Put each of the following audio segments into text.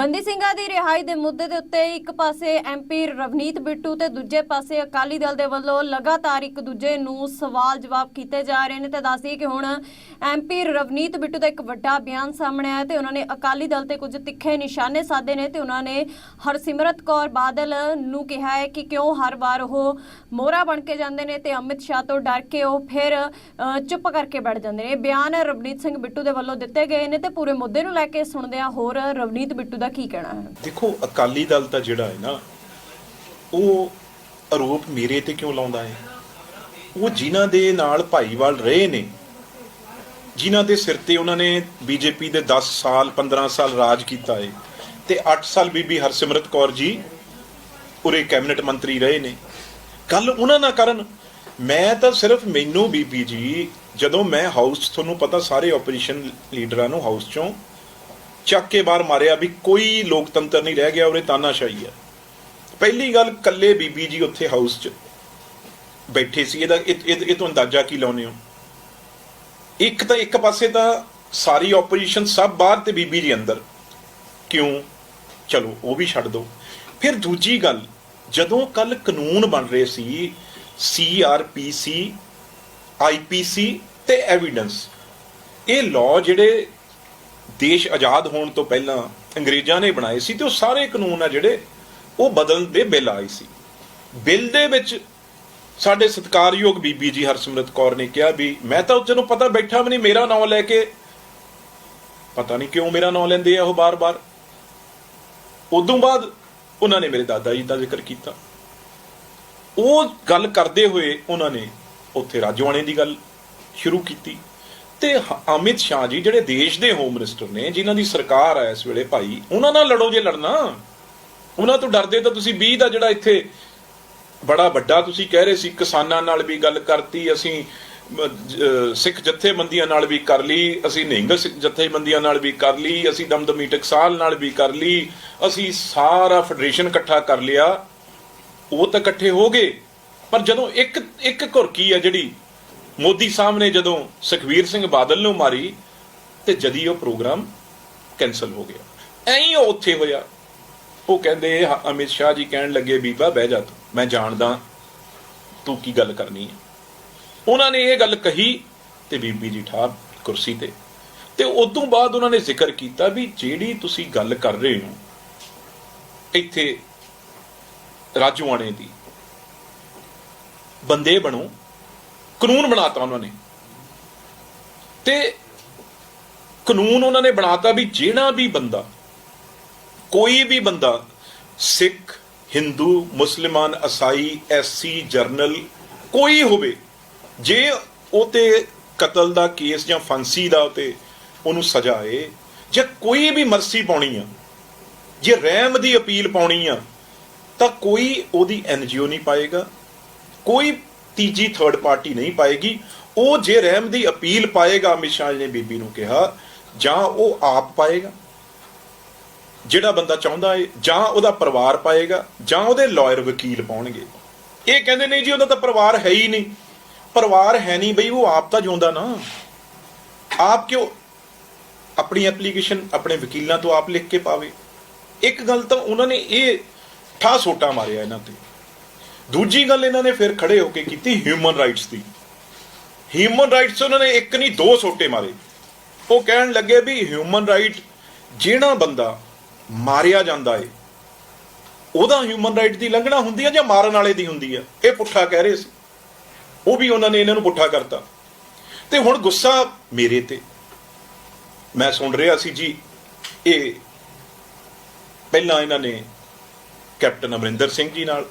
ਬੰਦੀ ਸਿੰਘਾਂ ਦੀ ਰਿਹਾਈ ਦੇ ਮੁੱਦੇ ਦੇ ਉੱਤੇ ਇੱਕ ਪਾਸੇ ਐਮਪੀ ਰਵਨੀਤ ਬਿੱਟੂ ਤੇ ਦੂਜੇ ਪਾਸੇ ਅਕਾਲੀ ਦਲ ਦੇ ਵੱਲੋਂ ਲਗਾਤਾਰ ਇੱਕ ਦੂਜੇ ਨੂੰ ਸਵਾਲ ਜਵਾਬ ਕੀਤੇ ਜਾ ਰਹੇ ਨੇ ਤੇ ਦੱਸਦੀ ਕਿ ਹੁਣ ਐਮਪੀ ਰਵਨੀਤ ਬਿੱਟੂ ਦਾ ਇੱਕ ਵੱਡਾ ਬਿਆਨ ਸਾਹਮਣੇ ਆਇਆ ਤੇ ਉਹਨਾਂ ਨੇ ਅਕਾਲੀ ਦਲ ਤੇ ਕੁਝ ਤਿੱਖੇ ਨਿਸ਼ਾਨੇ ਸਾਧੇ ਨੇ ਤੇ ਉਹਨਾਂ ਨੇ ਹਰਸਿਮਰਤ ਕੌਰ ਬਾਦਲ ਨੂੰ ਕਿਹਾ ਹੈ ਕਿ ਕਿਉਂ ਹਰ ਵਾਰ ਉਹ ਮੋਹਰਾ ਬਣ ਕੇ ਜਾਂਦੇ ਨੇ ਤੇ ਅਮਿਤ ਸ਼ਾਹ ਤੋਂ ਡਰ ਕੇ ਉਹ ਫਿਰ ਚੁੱਪ ਕਰਕੇ ਬੈਠ ਜਾਂਦੇ ਨੇ। ਬਿਆਨ ਰਵਨੀਤ ਸਿੰਘ ਬਿੱਟੂ ਦੇ ਵੱਲੋਂ ਦਿੱਤੇ ਗਏ ਨੇ ਤੇ ਪੂਰੇ ਮੁੱਦੇ ਨੂੰ ਲੈ ਕੇ ਸੁਣਦੇ ਆ ਹੋਰ ਰਵਨੀਤ ਬਿੱਟੂ ਦਾ ਕੀ ਕਹਿਣਾ ਹੈ? ਦੇਖੋ, ਅਕਾਲੀ ਦਲ ਤਾਂ ਜਿਹੜਾ ਹੈ ਨਾ, ਉਹ ਆਰੋਪ ਮੇਰੇ ਤੇ ਕਿਉਂ ਲਾਉਂਦਾ ਹੈ? ਉਹ ਜਿਨ੍ਹਾਂ ਦੇ ਨਾਲ ਭਾਈਵਾਲ ਰਹੇ ਨੇ, ਜਿਨ੍ਹਾਂ ਦੇ ਸਿਰ ਤੇ ਉਹਨਾਂ ਨੇ ਬੀਜੇਪੀ ਦੇ 10 ਸਾਲ 15 ਸਾਲ ਰਾਜ ਕੀਤਾ ਹੈ ਤੇ 8 ਸਾਲ ਬੀਬੀ ਹਰਸਿਮਰਤ ਕੌਰ ਜੀ ਉਰੇ ਕੈਬਨਿਟ ਮੰਤਰੀ ਰਹੇ ਨੇ। ਗੱਲ ਉਹਨਾਂ ਨਾਲ ਕਰਨ, ਮੈਂ ਤਾਂ ਸਿਰਫ ਮੈਨੂੰ ਬੀਬੀ ਜੀ, ਜਦੋਂ ਮੈਂ ਹਾਊਸ ਤੁਹਾਨੂੰ ਪਤਾ ਸਾਰੇ ਆਪੋਜੀਸ਼ਨ ਲੀਡਰਾਂ ਨੂੰ ਹਾਊਸ ਚੋਂ ਚੱਕ ਕੇ ਬਾਹਰ ਮਾਰਿਆ ਵੀ ਕੋਈ ਲੋਕਤੰਤਰ ਨਹੀਂ ਰਹਿ ਗਿਆ, ਉਰੇ ਤਾਨਾਸ਼ਾਹੀ ਹੈ ਪਹਿਲੀ ਗੱਲ, ਕੱਲੇ ਬੀਬੀ ਜੀ ਉੱਥੇ ਹਾਊਸ 'ਚ ਬੈਠੇ ਸੀ। ਇਹਦਾ ਇਹ ਇਹ ਤੋਂ ਅੰਦਾਜ਼ਾ ਕੀ ਲਾਉਨੇ ਹੋ? ਇੱਕ ਤਾਂ ਇੱਕ ਪਾਸੇ ਤਾਂ ਸਾਰੀ ਆਪੋਜੀਸ਼ਨ ਸਭ ਬਾਹਰ ਤੇ ਬੀਬੀ ਜੀ ਅੰਦਰ। ਕਿਉਂ? ਚਲੋ, ਉਹ ਵੀ ਛੱਡ ਦਿਓ ਫਿਰ ਦੂਜੀ ਗੱਲ, ਜਦੋਂ ਕੱਲ ਕਾਨੂੰਨ ਬਣ ਰਹੇ ਸੀ ਸੀਆਰਪੀਸੀ ਆਈਪੀਸੀ ਤੇ ਐਵੀਡੈਂਸ ਇਹ ਲਾਅ ਜਿਹੜੇ ਦੇਸ਼ ਆਜ਼ਾਦ ਹੋਣ ਤੋਂ ਪਹਿਲਾਂ ਅੰਗਰੇਜ਼ਾਂ ਨੇ ਬਣਾਏ ਸੀ ਤੇ ਉਹ ਸਾਰੇ ਕਾਨੂੰਨ ਆ ਜਿਹੜੇ ਉਹ ਬਦਲਣ ਦੇ ਬਿੱਲ ਆਏ ਸੀ। ਬਿੱਲ ਦੇ ਵਿੱਚ ਸਾਡੇ ਸਤਿਕਾਰਯੋਗ ਬੀਬੀ ਜੀ ਹਰਸਿਮਰਤ ਕੌਰ ਨੇ ਕਿਹਾ ਵੀ ਮੈਂ ਤਾਂ ਉੱਥੇ ਨੂੰ ਪਤਾ ਬੈਠਾ ਵੀ ਨਹੀਂ, ਮੇਰਾ ਨਾਮ ਲੈ ਕੇ ਪਤਾ ਨਹੀਂ ਕਿਉਂ ਮੇਰਾ ਨਾਮ ਲੈਂਦੇ ਆ ਉਹ ਬਾਰ-ਬਾਰ। ਉਦੋਂ ਬਾਅਦ ਉਹਨਾਂ ਨੇ ਮੇਰੇ ਦਾਦਾ ਜੀ ਦਾ ਜ਼ਿਕਰ ਕੀਤਾ। ਉਹ ਗੱਲ ਕਰਦੇ ਹੋਏ ਉਹਨਾਂ ਨੇ ਉੱਥੇ ਰਾਜਵਾਣੇ ਦੀ ਗੱਲ ਸ਼ੁਰੂ ਕੀਤੀ। ਤੇ ਅਮਿਤ ਸ਼ਾਹ ਜੀ ਜਿਹੜੇ ਦੇਸ਼ ਦੇ ਹੋਮ ਮਿਨਿਸਟਰ ਨੇ, ਜਿਨ੍ਹਾਂ ਦੀ ਸਰਕਾਰ ਹੈ ਇਸ ਵੇਲੇ ਭਾਈ, ਉਹਨਾਂ ਨਾਲ ਲੜੋ ਜੇ ਲੜਨਾ। ਉਹਨਾਂ ਤੋਂ ਡਰਦੇ ਤਾਂ ਤੁਸੀਂ 20 ਦਾ ਜਿਹੜਾ ਇੱਥੇ ਬੜਾ ਵੱਡਾ ਤੁਸੀਂ ਕਹਿ ਰਹੇ ਸੀ, ਕਿਸਾਨਾਂ ਨਾਲ ਵੀ ਗੱਲ ਕਰਤੀ, ਅਸੀਂ ਸਿੱਖ ਜਥੇਬੰਦੀਆਂ ਨਾਲ ਵੀ ਕਰ ਲਈ, ਅਸੀਂ ਨਿਹੰਗ ਸਿੱਖ ਜਥੇਬੰਦੀਆਂ ਨਾਲ ਵੀ ਕਰ ਲਈ, ਅਸੀਂ ਦਮਦਮੀ ਟਕਸਾਲ ਨਾਲ ਵੀ ਕਰ ਲਈ, ਅਸੀਂ ਸਾਰਾ ਫੈਡਰੇਸ਼ਨ ਇਕੱਠਾ ਕਰ ਲਿਆ। ਉਹ ਤਾਂ ਇਕੱਠੇ ਹੋ ਗਏ। ਪਰ ਜਦੋਂ ਇੱਕ ਇੱਕ ਘੁਰਕੀ ਹੈ ਜਿਹੜੀ ਮੋਦੀ ਸਾਹਿਬ ਨੇ ਜਦੋਂ ਸੁਖਵੀਰ ਸਿੰਘ ਬਾਦਲ ਨੂੰ ਮਾਰੀ ਤੇ ਜਦੀ ਉਹ ਪ੍ਰੋਗਰਾਮ ਕੈਨਸਲ ਹੋ ਗਿਆ। ਐਂ ਉਹ ਉੱਥੇ ਹੋਇਆ। ਉਹ ਕਹਿੰਦੇ ਅਮਿਤ ਸ਼ਾਹ ਜੀ ਕਹਿਣ ਲੱਗੇ, ਬੀਬਾ, ਬਹਿ ਜਾ ਤੂੰ, ਮੈਂ ਜਾਣਦਾ ਤੂੰ ਕੀ ਗੱਲ ਕਰਨੀ ਹੈ। ਉਹਨਾਂ ਨੇ ਇਹ ਗੱਲ ਕਹੀ ਤੇ ਬੀਬੀ ਜੀ ਠਾਰ ਕੁਰਸੀ ਤੇ। ਤੇ ਤੋਂ ਬਾਅਦ ਉਹਨਾਂ ਨੇ ਜ਼ਿਕਰ ਕੀਤਾ ਵੀ ਜਿਹੜੀ ਤੁਸੀਂ ਗੱਲ ਕਰ ਰਹੇ ਹੋ, ਇੱਥੇ ਰਾਜਵਾਨੇ ਦੀ, ਬੰਦੇ ਬਣੋ ਕਾਨੂੰਨ ਬਣਾਤਾ ਉਹਨਾਂ ਨੇ। ਤੇ ਕਾਨੂੰਨ ਉਹਨਾਂ ਨੇ ਬਣਾਤਾ ਵੀ ਜਿਹੜਾ ਵੀ ਬੰਦਾ, ਕੋਈ ਵੀ ਬੰਦਾ, ਸਿੱਖ, ਹਿੰਦੂ, ਮੁਸਲਮਾਨ ਅਸਾਈ ਐਸਸੀ, ਜਰਨਲ, ਕੋਈ ਹੋਵੇ, ਜੇ ਉਹ ਤੇ ਕਤਲ ਦਾ ਕੇਸ ਜਾਂ ਫਾਂਸੀ ਦਾ ਉਤੇ ਉਹਨੂੰ ਸਜ਼ਾ ਏ ਜਾਂ ਕੋਈ ਵੀ ਮਰਸੀ ਪਾਉਣੀ ਆ, ਜੇ ਰਹਿਮ ਦੀ ਅਪੀਲ ਪਾਉਣੀ ਆ, ਤਾਂ ਕੋਈ ਉਹਦੀ ਐਨਜੀਓ ਨਹੀਂ ਪਾਏਗਾ, ਕੋਈ ਤੀਜੀ ਥਰਡ ਪਾਰਟੀ ਨਹੀਂ ਪਾਏਗੀ। ਉਹ ਜੇ ਰਹਿਮ ਦੀ ਅਪੀਲ ਪਾਏਗਾ, ਅਮਿਤ ਸ਼ਾਹ ਨੇ ਬੀਬੀ ਨੂੰ ਕਿਹਾ, ਜਾਂ ਉਹ ਆਪ ਪਾਏਗਾ। ਜਿਹੜਾ ਬੰਦਾ ਚਾਹੁੰਦਾ ਹੈ, ਜਾਂ ਉਹਦਾ ਪਰਿਵਾਰ ਪਾਏਗਾ, ਜਾਂ ਉਹਦੇ ਲਾਇਰ ਵਕੀਲ ਪਾਉਣਗੇ। ਇਹ ਕਹਿੰਦੇ ਨਹੀਂ ਜੀ, ਉਹਦਾ ਤਾਂ ਪਰਿਵਾਰ ਹੈ ਹੀ ਨਹੀਂ। ਪਰਿਵਾਰ ਹੈ ਨਹੀਂ ਬਈ, ਉਹ ਆਪ ਤਾਂ ਜਿਉਂਦਾ ਨਾ। ਆਪ ਕਿਉਂ? ਆਪਣੀ ਐਪਲੀਕੇਸ਼ਨ ਆਪਣੇ ਵਕੀਲਾਂ ਤੋਂ ਆਪ ਲਿਖ ਕੇ ਪਾਵੇ। ਇੱਕ ਗੱਲ ਤਾਂ ਉਹਨਾਂ ਨੇ ਇਹ ਠਾ ਸੋਟਾ ਮਾਰਿਆ ਇਹਨਾਂ ਤੇ। ਦੂਜੀ ਗੱਲ ਇਹਨਾਂ ਨੇ ਫਿਰ ਖੜੇ ਹੋ ਕੇ ਕੀਤੀ ਹਿਊਮਨ ਰਾਈਟਸ ਦੀ। ਹਿਊਮਨ ਰਾਈਟਸ ਉਹਨਾਂ ਨੇ ਇੱਕ ਨਹੀਂ, ਦੋ ਸੋਟੇ ਮਾਰੇ। ਉਹ ਕਹਿਣ ਲੱਗੇ ਵੀ ਹਿਊਮਨ ਰਾਈਟ ਜਿਹੜਾ ਬੰਦਾ ਮਾਰਿਆ ਜਾਂਦਾ ਏ, ਉਹਦਾ ਹਿਊਮਨ ਰਾਈਟ ਦੀ ਲੰਘਣਾ ਹੁੰਦੀ ਹੈ ਜਾਂ ਮਾਰਨ ਵਾਲੇ ਦੀ ਹੁੰਦੀ ਹੈ ਇਹ ਪੁੱਠਾ ਕਹਿ ਰਹੇ ਸੀ। ਉਹ ਵੀ ਉਹਨਾਂ ਨੇ ਇਹਨਾਂ ਨੂੰ ਪੁੱਠਾ ਕਰਤਾ। ਤੇ ਹੁਣ ਗੁੱਸਾ ਮੇਰੇ ਤੇ। ਮੈਂ ਸੁਣ ਰਿਹਾ ਸੀ ਜੀ, ਇਹ ਪਹਿਲਾਂ ਇਹਨਾਂ ਨੇ ਕੈਪਟਨ ਅਮਰਿੰਦਰ ਸਿੰਘ ਜੀ ਨਾਲ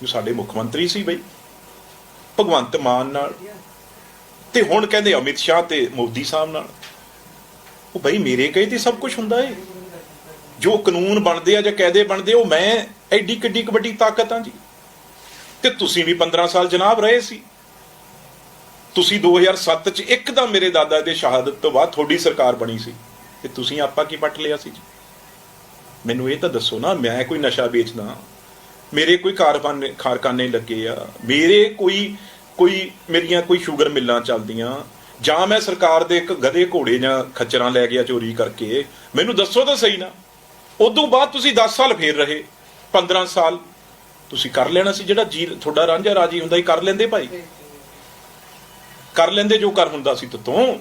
ਜੋ ਸਾਡੇ ਮੁੱਖ ਮੰਤਰੀ ਸੀ ਬਈ, ਭਗਵੰਤ ਮਾਨ ਨਾਲ। ਤੇ ਹੁਣ ਕਹਿੰਦੇ ਅਮਿਤ ਸ਼ਾਹ ਤੇ ਮੋਦੀ ਸਾਹਿਬ ਨਾਲ। ਉਹ ਬਈ ਮੇਰੇ ਕਹੇ ਤੇ ਸਭ ਕੁਝ ਹੁੰਦਾ ਏ। ਜੋ ਕਾਨੂੰਨ ਬਣਦੇ ਆ ਜਾਂ ਕਾਇਦੇ ਬਣਦੇ, ਉਹ ਮੈਂ ਐਡੀ ਕਿੱਡੀ ਕੁ ਵੱਡੀ ਤਾਕਤ ਆ ਜੀ। ਤੇ ਤੁਸੀਂ ਵੀ 15 ਸਾਲ ਜਨਾਬ ਰਹੇ ਸੀ। ਤੁਸੀਂ 2007 ਚ ਇੱਕਦਮ ਮੇਰੇ ਦਾਦਾ ਦੇ ਸ਼ਹਾਦਤ ਤੋਂ ਬਾਅਦ ਤੁਹਾਡੀ ਸਰਕਾਰ ਬਣੀ ਸੀ। ਤੇ ਤੁਸੀਂ ਆਪਾਂ ਕੀ ਪੱਟ ਲਿਆ ਸੀ ਜੀ? ਮੈਨੂੰ ਇਹ ਤਾਂ ਦੱਸੋ ਨਾ, ਮੈਂ ਕੋਈ ਨਸ਼ਾ ਵੇਚਦਾ ਮੇਰੇ ਕੋਈ ਕਾਰਖਾਨੇ ਕਾਰਖਾਨੇ ਲੱਗੇ ਆ। ਮੇਰੇ ਕੋਈ ਕੋਈ ਮੇਰੀਆਂ ਕੋਈ ਸ਼ੂਗਰ ਮਿੱਲਾਂ ਚੱਲਦੀਆਂ। ਜਾਂ ਮੈਂ ਸਰਕਾਰ ਦੇ ਇੱਕ ਗਧੇ ਘੋੜੇ ਜਾਂ ਖੱਚਰਾਂ ਲੈ ਗਿਆ ਚੋਰੀ ਕਰਕੇ। ਮੈਨੂੰ ਦੱਸੋ ਤਾਂ ਸਹੀ ਨਾ। ਉਦੋਂ ਬਾਅਦ ਤੁਸੀਂ 10 ਸਾਲ ਫੇਰ ਰਹੇ। 15 ਸਾਲ ਤੁਸੀਂ ਕਰ ਲੈਣਾ ਸੀ ਜਿਹੜਾ ਜੀ ਤੁਹਾਡਾ ਰਾਂਝਾ ਰਾਜੀ ਹੁੰਦਾ ਹੀ ਕਰ ਲੈਂਦੇ ਭਾਈ। ਕਰ ਲੈਂਦੇ ਜੋ ਕਰ ਹੁੰਦਾ ਸੀ ਤੋਂ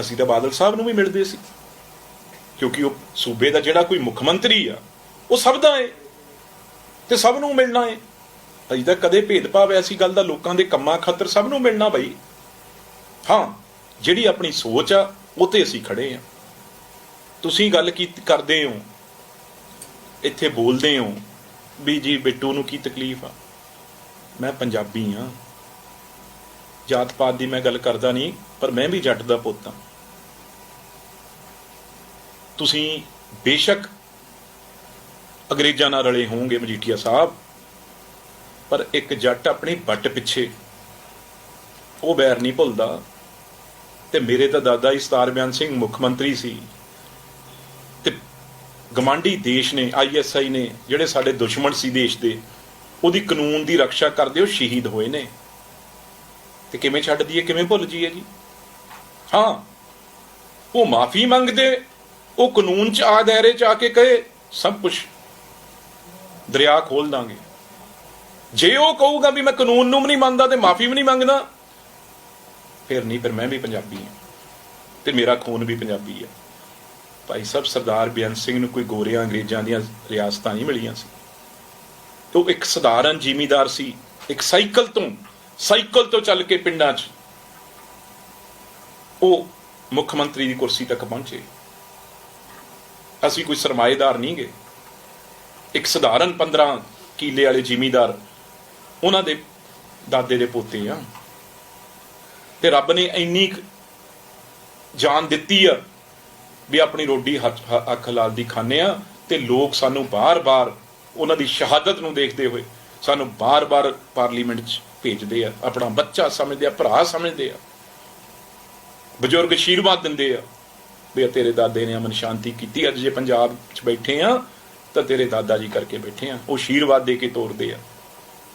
ਅਸੀਂ ਤਾਂ ਬਾਦਲ ਸਾਹਿਬ ਨੂੰ ਵੀ ਮਿਲਦੇ ਸੀ। ਕਿਉਂਕਿ ਉਹ ਸੂਬੇ ਦਾ ਜਿਹੜਾ ਕੋਈ ਮੁੱਖ ਮੰਤਰੀ ਆ, ਉਹ ਸਭ ਦਾ ਹੈ ਤੇ ਸਭ ਨੂੰ ਮਿਲਣਾ ਹੈ ਅਜੇ ਤੱਕ ਕਦੇ ਭੇਦਭਾਵ ਐਸੀ ਗੱਲ ਦਾ ਲੋਕਾਂ ਦੇ ਕੰਮਾਂ ਖਾਤਰ ਸਭ ਨੂੰ ਮਿਲਣਾ ਬਈ। ਹਾਂ, ਜਿਹੜੀ ਆਪਣੀ ਸੋਚ ਆ, ਉਹ ਤੇ ਅਸੀਂ ਖੜੇ ਆ। ਤੁਸੀਂ ਗੱਲ ਕੀ ਕਰਦੇ ਹੋ ਇੱਥੇ ਬੋਲਦੇ ਹੋ ਵੀ ਜੀ ਬਿੱਟੂ ਨੂੰ ਕੀ ਤਕਲੀਫ ਆ? ਮੈਂ ਪੰਜਾਬੀ ਆ। ਜਾਤ ਪਾਤ ਦੀ ਮੈਂ ਗੱਲ ਕਰਦਾ ਨਹੀਂ, ਪਰ ਮੈਂ ਵੀ ਜੱਟ ਦਾ ਪੁੱਤ ਆ। ਤੁਸੀਂ ਬੇਸ਼ੱਕ ਅੰਗਰੇਜ਼ਾਂ ਨਾਲ ਰਲੇ ਹੋਣਗੇ ਮਜੀਠੀਆ ਸਾਹਿਬ। ਪਰ ਇੱਕ ਜੱਟ ਆਪਣੀ ਬੱਟ ਪਿੱਛੇ, ਉਹ ਬੈਰ ਨਹੀਂ ਭੁੱਲਦਾ। ਤੇ ਮੇਰੇ ਤਾਂ ਦਾਦਾ ਸਤਾਰ ਬਿਆਨ ਸਿੰਘ ਮੁੱਖ ਮੰਤਰੀ ਸੀ। ਤੇ ਗਮਾਂਡੀ ਦੇਸ਼ ਨੇ ਆਈਐਸਆਈ ਨੇ, ਜਿਹੜੇ ਸਾਡੇ ਦੁਸ਼ਮਣ ਸੀ ਦੇਸ਼ ਦੇ, ਉਹਦੀ ਕਾਨੂੰਨ ਦੀ ਰੱਖਿਆ ਕਰਦੇ ਉਹ ਸ਼ਹੀਦ ਹੋਏ ਨੇ। ਤੇ ਕਿਵੇਂ ਛੱਡ ਦਈਏ, ਕਿਵੇਂ ਭੁੱਲ ਜੀਏ ਜੀ? ਹਾਂ, ਉਹ ਮਾਫੀ ਮੰਗਦੇ, ਉਹ ਕਾਨੂੰਨ ਚ ਆ, ਦਾਇਰੇ ਚ ਆ ਕੇ ਕਹੇ, ਸਭ ਕੁਝ ਦਰਿਆ ਖੋਲ ਦਾਂਗੇ। ਜੇ ਉਹ ਕਹੂਗਾ ਵੀ ਮੈਂ ਕਾਨੂੰਨ ਨੂੰ ਵੀ ਨਹੀਂ ਮੰਨਦਾ ਤੇ ਮਾਫੀ ਵੀ ਨਹੀਂ ਮੰਗਦਾ, ਫਿਰ ਨਹੀਂ, ਫਿਰ ਮੈਂ ਵੀ ਪੰਜਾਬੀ ਹਾਂ ਤੇ ਮੇਰਾ ਖੂਨ ਵੀ ਪੰਜਾਬੀ ਹੈ। ਭਾਈ ਸਾਹਿਬ, ਸਰਦਾਰ ਬੇਅੰਤ ਸਿੰਘ ਨੂੰ ਕੋਈ ਗੋਰਿਆਂ ਅੰਗਰੇਜ਼ਾਂ ਦੀਆਂ ਰਿਆਸਤਾਂ ਨਹੀਂ ਮਿਲੀਆਂ ਸੀ। ਉਹ ਇੱਕ ਸਧਾਰਨ ਜ਼ਿਮੀਦਾਰ ਸੀ, ਇੱਕ ਸਾਈਕਲ ਤੋਂ ਸਾਈਕਲ ਤੋਂ ਚੱਲ ਕੇ ਪਿੰਡਾਂ 'ਚ। ਉਹ ਮੁੱਖ ਮੰਤਰੀ ਦੀ ਕੁਰਸੀ ਤੱਕ ਪਹੁੰਚੇ। ਅਸੀਂ ਕੋਈ ਸਰਮਾਏਦਾਰ ਨਹੀਂ ਗਏ। ਇੱਕ ਸਧਾਰਨ 15 ਕਿੱਲੇ ਵਾਲੇ ਜ਼ਿਮੀਂਦਾਰ ਉਹਨਾਂ ਦੇ ਦਾਦੇ ਦੇ ਪੋਤੇ ਆ। ਤੇ ਰੱਬ ਨੇ ਇੰਨੀ ਜਾਨ ਦਿੱਤੀ ਆ ਵੀ ਆਪਣੀ ਰੋਟੀ ਹੱਥ- ਹ- ਅੱਖ ਲਾਲ ਦੀ ਖਾਂਦੇ ਆ ਤੇ ਲੋਕ ਸਾਨੂੰ ਬਾਰ-ਬਾਰ ਉਹਨਾਂ ਦੀ ਸ਼ਹਾਦਤ ਨੂੰ ਦੇਖਦੇ ਹੋਏ ਸਾਨੂੰ ਬਾਰ-ਬਾਰ ਪਾਰਲੀਮੈਂਟ 'ਚ ਭੇਜਦੇ ਆ। ਆਪਣਾ ਬੱਚਾ ਸਮਝਦੇ ਆ, ਭਰਾ ਸਮਝਦੇ ਆ। ਬਜ਼ੁਰਗ ਆਸ਼ੀਰਵਾਦ ਦਿੰਦੇ ਆ ਵੀ ਤੇਰੇ ਦਾਦੇ ਨੇ ਅਮਨ ਸ਼ਾਂਤੀ ਕੀਤੀ, ਅੱਜ ਜੇ ਪੰਜਾਬ 'ਚ ਬੈਠੇ ਆ ਤਾਂ ਤੇਰੇ ਦਾਦਾ ਜੀ ਕਰਕੇ ਬੈਠੇ ਆ। ਉਹ ਆਸ਼ੀਰਵਾਦ ਦੇ ਕੇ ਤੋਰਦੇ ਆ।